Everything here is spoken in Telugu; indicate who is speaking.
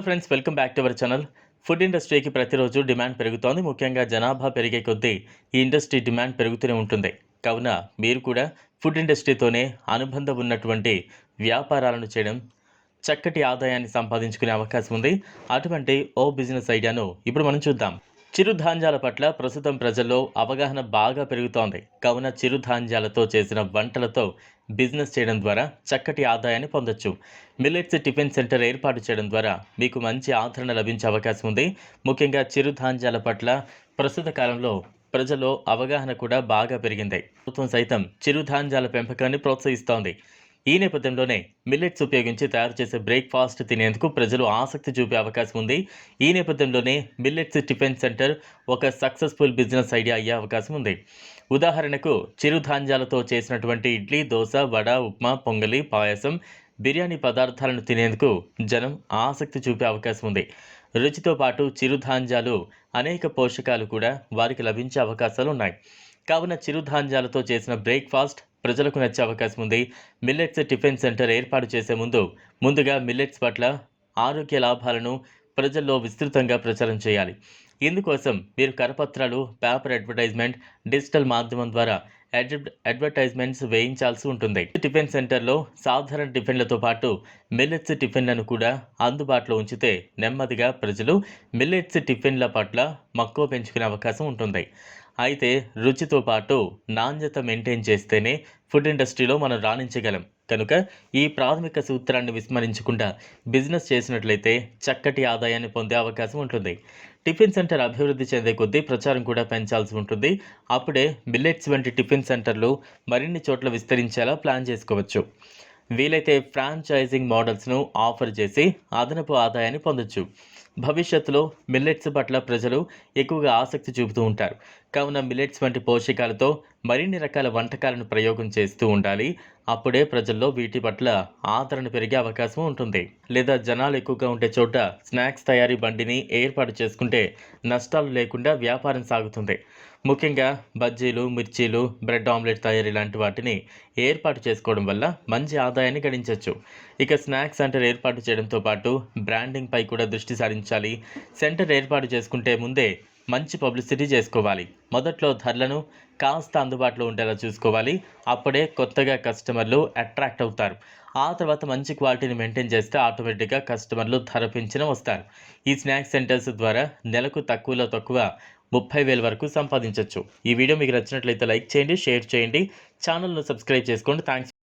Speaker 1: Hello friends welcome back to our channel. Food ఇండస్ట్రీకి ప్రతిరోజు డిమాండ్ పెరుగుతోంది. ముఖ్యంగా జనాభా పెరిగే కొద్దీ ఈ ఇండస్ట్రీ డిమాండ్ పెరుగుతూనే ఉంటుంది. కావున మీరు కూడా ఫుడ్ ఇండస్ట్రీతోనే అనుబంధం ఉన్నటువంటి వ్యాపారాలను చేయడం చక్కటి ఆదాయాన్ని సంపాదించుకునే అవకాశం ఉంది. అటువంటి ఓ బిజినెస్ ఐడియాను ఇప్పుడు మనం చూద్దాం. చిరుధాన్యాల పట్ల ప్రస్తుతం ప్రజల్లో అవగాహన బాగా పెరుగుతోంది. కావున చిరుధాన్యాలతో చేసిన వంటలతో బిజినెస్ చేయడం ద్వారా చక్కటి ఆదాయాన్ని పొందొచ్చు. మిల్లెట్స్ టిఫిన్ సెంటర్ ఏర్పాటు చేయడం ద్వారా మీకు మంచి ఆదరణ లభించే అవకాశం ఉంది. ముఖ్యంగా చిరుధాన్యాల పట్ల ప్రస్తుత కాలంలో ప్రజల్లో అవగాహన కూడా బాగా పెరిగింది. ప్రభుత్వం సైతం చిరుధాన్యాల పెంపకాన్ని ప్రోత్సహిస్తోంది. ఈ నేపథ్యంలోనే మిల్లెట్స్ ఉపయోగించి తయారు చేసే బ్రేక్ఫాస్ట్ తినేందుకు ప్రజలు ఆసక్తి చూపే అవకాశం ఉంది. ఈ నేపథ్యంలోనే మిల్లెట్స్ టిఫిన్ సెంటర్ ఒక సక్సెస్ఫుల్ బిజినెస్ ఐడియా అయ్యే అవకాశం ఉంది. ఉదాహరణకు చిరుధాన్యాలతో చేసినటువంటి ఇడ్లీ దోశ వడ ఉప్మా పొంగలి పాయసం బిర్యానీ పదార్థాలను తినేందుకు జనం ఆసక్తి చూపే అవకాశం ఉంది. రుచితో పాటు చిరుధాన్యాలు అనేక పోషకాలు కూడా వారికి లభించే అవకాశాలు ఉన్నాయి. కావున చిరుధాన్యాలతో చేసిన బ్రేక్ఫాస్ట్ ప్రజలకు నచ్చే అవకాశం ఉంది. మిల్లెట్స్ టిఫిన్ సెంటర్ ఏర్పాటు చేసే ముందు ముందుగా మిల్లెట్స్ పట్ల ఆరోగ్య లాభాలను ప్రజల్లో విస్తృతంగా ప్రచారం చేయాలి. ఇందుకోసం మీరు కరపత్రాలు పేపర్ అడ్వర్టైజ్మెంట్ డిజిటల్ మాధ్యమం ద్వారా అడ్వర్టైజ్మెంట్స్ వేయించాల్సి ఉంటుంది. టిఫిన్ సెంటర్లో సాధారణ టిఫిన్లతో పాటు మిల్లెట్స్ టిఫిన్లను కూడా అందుబాటులో ఉంచితే నెమ్మదిగా ప్రజలు మిల్లెట్స్ టిఫిన్ల పట్ల మక్కువ పెంచుకునే అవకాశం ఉంటుంది. అయితే రుచితో పాటు నాణ్యత మెయింటైన్ చేస్తేనే ఫుడ్ ఇండస్ట్రీలో మనం రాణించగలం. కనుక ఈ ప్రాథమిక సూత్రాన్ని విస్మరించకుండా బిజినెస్ చేసినట్లయితే చక్కటి ఆదాయాన్ని పొందే అవకాశం ఉంటుంది. టిఫిన్ సెంటర్ అభివృద్ధి చెందే కొద్దీ ప్రచారం కూడా పెంచాల్సి ఉంటుంది. అప్పుడే మిల్లెట్స్ వంటి టిఫిన్ సెంటర్లు మరిన్ని చోట్ల విస్తరించేలా ప్లాన్ చేసుకోవచ్చు. వీలైతే ఫ్రాంచైజింగ్ మోడల్స్ను ఆఫర్ చేసి అదనపు ఆదాయాన్ని పొందొచ్చు. భవిష్యత్తులో మిల్లెట్స్ పట్ల ప్రజలు ఎక్కువగా ఆసక్తి చూపుతూ ఉంటారు. కావున మిల్లెట్స్ వంటి పోషకాలతో మరిన్ని రకాల వంటకాలను ప్రయోగం చేస్తూ ఉండాలి. అప్పుడే ప్రజల్లో వీటి పట్ల ఆదరణ పెరిగే అవకాశం ఉంటుంది. లేదా జనాలు ఎక్కువగా ఉండే చోట స్నాక్స్ తయారీ బండిని ఏర్పాటు చేసుకుంటే నష్టాలు లేకుండా వ్యాపారం సాగుతుంది. ముఖ్యంగా బజ్జీలు మిర్చీలు బ్రెడ్ ఆమ్లెట్ తయారీ లాంటి వాటిని ఏర్పాటు చేసుకోవడం వల్ల మంచి ఆదాయాన్ని గడించవచ్చు ఇక స్నాక్స్ సెంటర్ ఏర్పాటు చేయడంతో పాటు బ్రాండింగ్ పై కూడా దృష్టి ప్రారంభించాలి సెంటర్ ఏర్పాటు చేసుకుంటే ముందే మంచి పబ్లిసిటీ చేసుకోవాలి. మొదట్లో ధరలను కాస్త అందుబాటులో ఉండేలా చూసుకోవాలి. అప్పుడే కొత్తగా కస్టమర్లు అట్రాక్ట్ అవుతారు. ఆ తర్వాత మంచి క్వాలిటీని మెయింటైన్ చేస్తే ఆటోమేటిక్గా కస్టమర్లు ధర పెంచిన వస్తారు. ఈ స్నాక్స్ సెంటర్స్ ద్వారా నెలకు తక్కువలో తక్కువ ముప్పై వేల వరకు సంపాదించవచ్చు ఈ వీడియో మీకు నచ్చినట్లయితే లైక్ చేయండి షేర్ చేయండి. ఛానల్ను సబ్స్క్రైబ్ చేసుకోండి. థ్యాంక్స్